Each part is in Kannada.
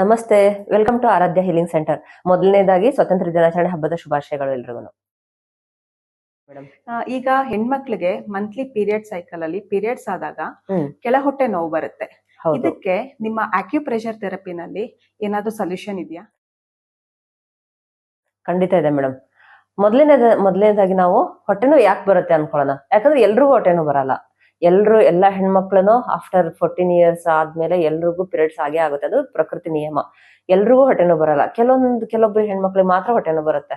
ನಮಸ್ತೆ welcome to Aradhya healing centre. ಮೊದಲನೇದಾಗಿ ಸ್ವತಂತ್ರ ದಿನಾಚರಣೆ ಹಬ್ಬದ ಶುಭಾಶಯಗಳು ಎಲ್ರಿಗೂ. ಈಗ ಹೆಣ್ಮಕ್ಳಿಗೆ ಮಂತ್ಲಿ ಪೀರಿಯಡ್ ಸೈಕಲ್ ಅಲ್ಲಿ ಪೀರಿಯಡ್ಸ್ ಆದಾಗ. ಕೆಳ ಹೊಟ್ಟೆ ನೋವು ಬರುತ್ತೆ. ಇದಕ್ಕೆ ನಿಮ್ಮ ಆಕ್ಯುಪ್ರೆಷರ್ ಥೆರಪಿನಲ್ಲಿ ಏನಾದ್ರೂ ಸೊಲ್ಯೂಷನ್ ಇದೆಯಾ? ಖಂಡಿತ ಇದೆ ಮೇಡಮ್ ಮೊದಲನೇದ ಮೊದಲನೇದಾಗಿ ನಾವು ಹೊಟ್ಟೆನೂ ಯಾಕೆ ಬರುತ್ತೆ ಅನ್ಕೊಳ್ಳೋಣ. ಯಾಕಂದ್ರೆ ಎಲ್ರಿಗೂ ಹೊಟ್ಟೆನೂ ಬರಲ್ಲ. ಎಲ್ರು ಎಲ್ಲಾ ಹೆಣ್ಮಕ್ಳು ಆಫ್ಟರ್ ಫೋರ್ಟೀನ್ ಇಯರ್ಸ್ ಆದ್ಮೇಲೆ ಎಲ್ರಿಗೂ ಪಿರಿಯಡ್ಸ್ ಆಗೇ ಆಗುತ್ತೆ. ಅದು ಪ್ರಕೃತಿ ನಿಯಮ. ಎಲ್ರಿಗೂ ಹೊಟ್ಟೆನೂ ಬರಲ್ಲ. ಕೆಲವೊಂದು, ಕೆಲವೊಬ್ರು ಹೆಣ್ಮಕ್ಳಿಗೆ ಮಾತ್ರ ಹೊಟ್ಟೆನೂ ಬರುತ್ತೆ.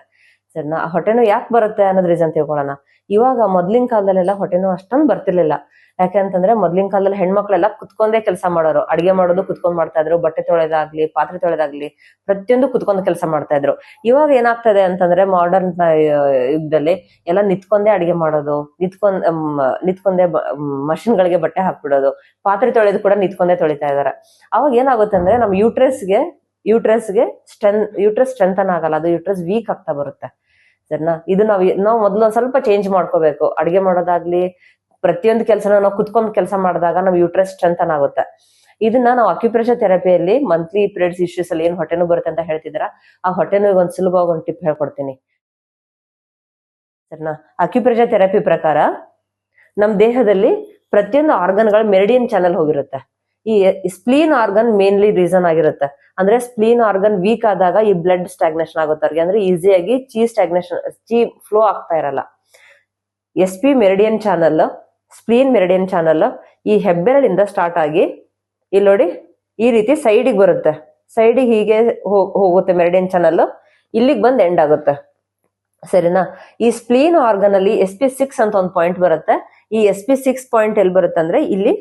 ಸರಿನಾ ಹೊಟ್ಟೆನೂ ಯಾಕೆ ಬರುತ್ತೆ ಅನ್ನೋದ್ ರೀಸನ್ ತಿಳ್ಕೊಳ್ಳೋಣ. ಇವಾಗ ಮೊದ್ಲಿನ ಕಾಲದಲ್ಲೆಲ್ಲ ಹೊಟ್ಟೆನೋ ಅಷ್ಟೊಂದು ಬರ್ತಿರ್ಲಿಲ್ಲ. ಯಾಕೆಂತಂದ್ರೆ ಮೊದ್ಲಿನ ಕಾಲದಲ್ಲಿ ಹೆಣ್ಮಕ್ಳೆಲ್ಲ ಕುತ್ಕೊಂಡೇ ಕೆಲಸ ಮಾಡೋರು. ಅಡಿಗೆ ಮಾಡೋದು ಕುತ್ಕೊಂಡ್ ಮಾಡ್ತಾ ಇದ್ರು, ಬಟ್ಟೆ ತೊಳೆದಾಗ್ಲಿ, ಪಾತ್ರೆ ತೊಳೆದಾಗ್ಲಿ ಪ್ರತಿಯೊಂದು ಕುತ್ಕೊಂಡು ಕೆಲಸ ಮಾಡ್ತಾ ಇದ್ರು. ಇವಾಗ ಏನಾಗ್ತದೆ ಅಂತಂದ್ರೆ ಮಾಡರ್ನ್ ಯುಗದಲ್ಲಿ ಎಲ್ಲ ನಿತ್ಕೊಂಡೇ ಅಡಿಗೆ ಮಾಡೋದು, ನಿತ್ಕೊಂಡ್ ನಿತ್ಕೊಂಡೇ ಮಷಿನ್ ಗಳಿಗೆ ಬಟ್ಟೆ ಹಾಕ್ಬಿಡೋದು, ಪಾತ್ರೆ ತೊಳೆದು ಕೂಡ ನಿತ್ಕೊಂಡೇ ತೊಳಿತಾ ಇದಾರೆ. ಅವಾಗ ಏನಾಗುತ್ತೆ ಅಂದ್ರೆ ನಮ್ ಯೂಟ್ರೆಸ್ಗೆ ಯೂಟ್ರಸ್ಗೆ ಸ್ಟ್ರೆನ್ ಯೂಟ್ರಸ್ ಸ್ಟ್ರೆಂಥನ್ ಆಗಲ್ಲ, ಅದು ಯೂಟ್ರಸ್ ವೀಕ್ ಆಗ್ತಾ ಬರುತ್ತೆ. ಸರಿನಾ? ಇದು ನಾವು ನಾವು ಮೊದ್ಲು ಸ್ವಲ್ಪ ಚೇಂಜ್ ಮಾಡ್ಕೋಬೇಕು. ಅಡಿಗೆ ಮಾಡೋದಾಗ್ಲಿ, ಪ್ರತಿಯೊಂದು ಕೆಲಸನ ನಾವು ಕುತ್ಕೊಂಡ್ ಕೆಲಸ ಮಾಡಿದಾಗ ನಮ್ ಯೂಟ್ರಸ್ ಸ್ಟ್ರೆಂಥನ್ ಆಗುತ್ತೆ. ಇದನ್ನ ನಾವು ಅಕ್ಯುಪ್ರೆಷರ್ ಥೆರಪಿಯಲ್ಲಿ ಮಂತ್ಲಿ ಪೀರಿಯಡ್ಸ್ ಇಶ್ಯೂಸ್ ಅಲ್ಲಿ ಏನ್ ಹೊಟ್ಟೆನೂ ಬರುತ್ತೆ ಅಂತ ಹೇಳ್ತಿದ್ರ ಆ ಹೊಟ್ಟೆನೂ ಒಂದ್ ಸುಲಭವಾಗಿ ಒಂದು ಟಿಪ್ ಹೇಳ್ಕೊಡ್ತೀನಿ. ಸರಿನಾ? ಅಕ್ಯುಪ್ರೆಷರ್ ಥೆರಪಿ ಪ್ರಕಾರ ನಮ್ಮ ದೇಹದಲ್ಲಿ ಪ್ರತಿಯೊಂದು ಆರ್ಗನ್ಗಳ ಮೆರಿಡಿಯನ್ ಚಾನಲ್ ಹೋಗಿರುತ್ತೆ. ಈ ಸ್ಪ್ಲೀನ್ ಆರ್ಗನ್ ಮೇನ್ಲಿ ರೀಸನ್ ಆಗಿರುತ್ತೆ. ಅಂದ್ರೆ ಸ್ಪ್ಲೀನ್ ಆರ್ಗನ್ ವೀಕ್ ಆದಾಗ ಈ ಬ್ಲಡ್ ಸ್ಟಾಗ್ನೇಷನ್ ಆಗುತ್ತೆ ಅವ್ರಿಗೆ. ಅಂದ್ರೆ ಈಸಿಯಾಗಿ ಚೀ ಸ್ಟಾಗ್ನೇಷನ್ ಚೀ ಫ್ಲೋ ಆಗ್ತಾ ಇರಲ್ಲ. S P meridian channel spleen meridian channel ಈ ಹೆಬ್ಬೆರಳಿಂದ ಸ್ಟಾರ್ಟ್ ಆಗಿ ಇಲ್ಲಿ ನೋಡಿ ಈ ರೀತಿ ಸೈಡಿಗೆ ಬರುತ್ತೆ. ಸೈಡಿಗೆ ಹೀಗೆ ಹೋಗುತ್ತೆ ಮೆರಿಡಿಯನ್ ಚಾನಲ್ ಇಲ್ಲಿಗೆ ಬಂದು ಎಂಡ್ ಆಗುತ್ತೆ. ಸರಿನಾ? ಈ ಸ್ಪ್ಲೀನ್ ಆರ್ಗನ್ ಅಲ್ಲಿ ಎಸ್ ಪಿ ಸಿಕ್ಸ್ ಅಂತ ಒಂದು ಪಾಯಿಂಟ್ ಬರುತ್ತೆ. ಈ ಎಸ್ ಪಿ ಸಿಕ್ಸ್ ಪಾಯಿಂಟ್ ಎಲ್ಲಿ ಬರುತ್ತೆ ಅಂದ್ರೆ ಇಲ್ಲಿ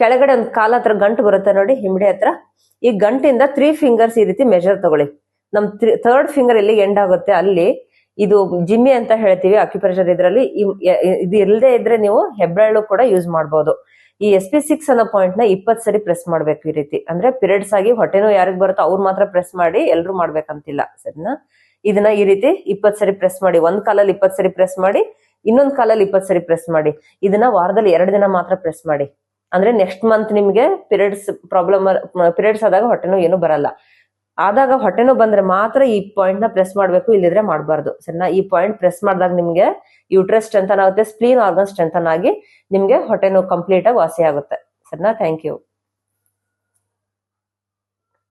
ಕೆಳಗಡೆ ಒಂದು ಕಾಲ ಹತ್ರ ಗಂಟು ಬರುತ್ತೆ ನೋಡಿ ಹಿಂಬಡಿ ಹತ್ರ. ಈ ಗಂಟಿಂದ ತ್ರೀ ಫಿಂಗರ್ಸ್ ಈ ರೀತಿ ಮೆಜರ್ ತಗೊಳ್ಳಿ. ನಮ್ ಥರ್ಡ್ ಫಿಂಗರ್ ಎಲ್ಲಿ ಎಂಡ್ ಆಗುತ್ತೆ ಅಲ್ಲಿ, ಇದು ಜಿಮ್ಮಿ ಅಂತ ಹೇಳ್ತೀವಿ ಅಕ್ಯುಪ್ರೆಷರ್ ಇದ್ರಲ್ಲಿ. ಇದು ಇಲ್ಲದೆ ಇದ್ರೆ ನೀವು ಹೆಬ್ಬೆರಳು ಕೂಡ ಯೂಸ್ ಮಾಡಬಹುದು ಈ ಎಸ್ ಪಿ ಸಿಕ್ಸ್ ಅನ್ನೋ ಪಾಯಿಂಟ್ನ ಇಪ್ಪತ್ ಸರಿ ಪ್ರೆಸ್ ಮಾಡ್ಬೇಕು ಈ ರೀತಿ. ಅಂದ್ರೆ ಪಿರಿಯಡ್ಸ್ ಆಗಿ ಹೊಟ್ಟೆನೋ ಯಾರಿಗ್ ಬರುತ್ತೋ ಅವ್ರು ಮಾತ್ರ ಪ್ರೆಸ್ ಮಾಡಿ ಎಲ್ರು ಮಾಡ್ಬೇಕಂತಿಲ್ಲ, ಸರಿನಾ? ಇದನ್ನ ಈ ರೀತಿ ಇಪ್ಪತ್ ಸರಿ ಪ್ರೆಸ್ ಮಾಡಿ, ಒಂದ್ ಕಾಲಲ್ಲಿ ಇಪ್ಪತ್ ಸರಿ ಪ್ರೆಸ್ ಮಾಡಿ, ಇನ್ನೊಂದ್ ಕಾಲಲ್ಲಿ ಇಪ್ಪತ್ ಸರಿ ಪ್ರೆಸ್ ಮಾಡಿ. ಇದನ್ನ ವಾರದಲ್ಲಿ ಎರಡು ದಿನ ಮಾತ್ರ ಪ್ರೆಸ್ ಮಾಡಿ. ಅಂದ್ರೆ ನೆಕ್ಸ್ಟ್ ಮಂತ್ ನಿಮ್ಗೆ ಪೀರಿಯಡ್ಸ್ ಪ್ರಾಬ್ಲಮ್ ಪಿರಿಯಡ್ಸ್ ಆದಾಗ ಹೊಟ್ಟೆನೋ ಏನು ಬರಲ್ಲ. ಆದಾಗ ಹೊಟ್ಟೆನೋ ಬಂದ್ರೆ ಮಾತ್ರ ಈ ಪಾಯಿಂಟ್ನ ಪ್ರೆಸ್ ಮಾಡ್ಬೇಕು, ಇಲ್ಲಿದ್ರೆ ಮಾಡಬಾರ್ದು. ಸರಿನಾ? ಈ ಪಾಯಿಂಟ್ ಪ್ರೆಸ್ ಮಾಡಿದಾಗ ನಿಮ್ಗೆ ಯೂಟ್ರಸ್ ಸ್ಟ್ರೆಂಥನ್ ಆಗುತ್ತೆ ಸ್ಪ್ಲೀನ್ ಆರ್ಗನ್ ಸ್ಟ್ರೆಂಥನ್ ಆಗಿ ನಿಮ್ಗೆ ಹೊಟ್ಟೆನೋ ಕಂಪ್ಲೀಟ್ ಆಗಿ ವಾಸಿ ಆಗುತ್ತೆ. ಸರಿನಾ? Thank you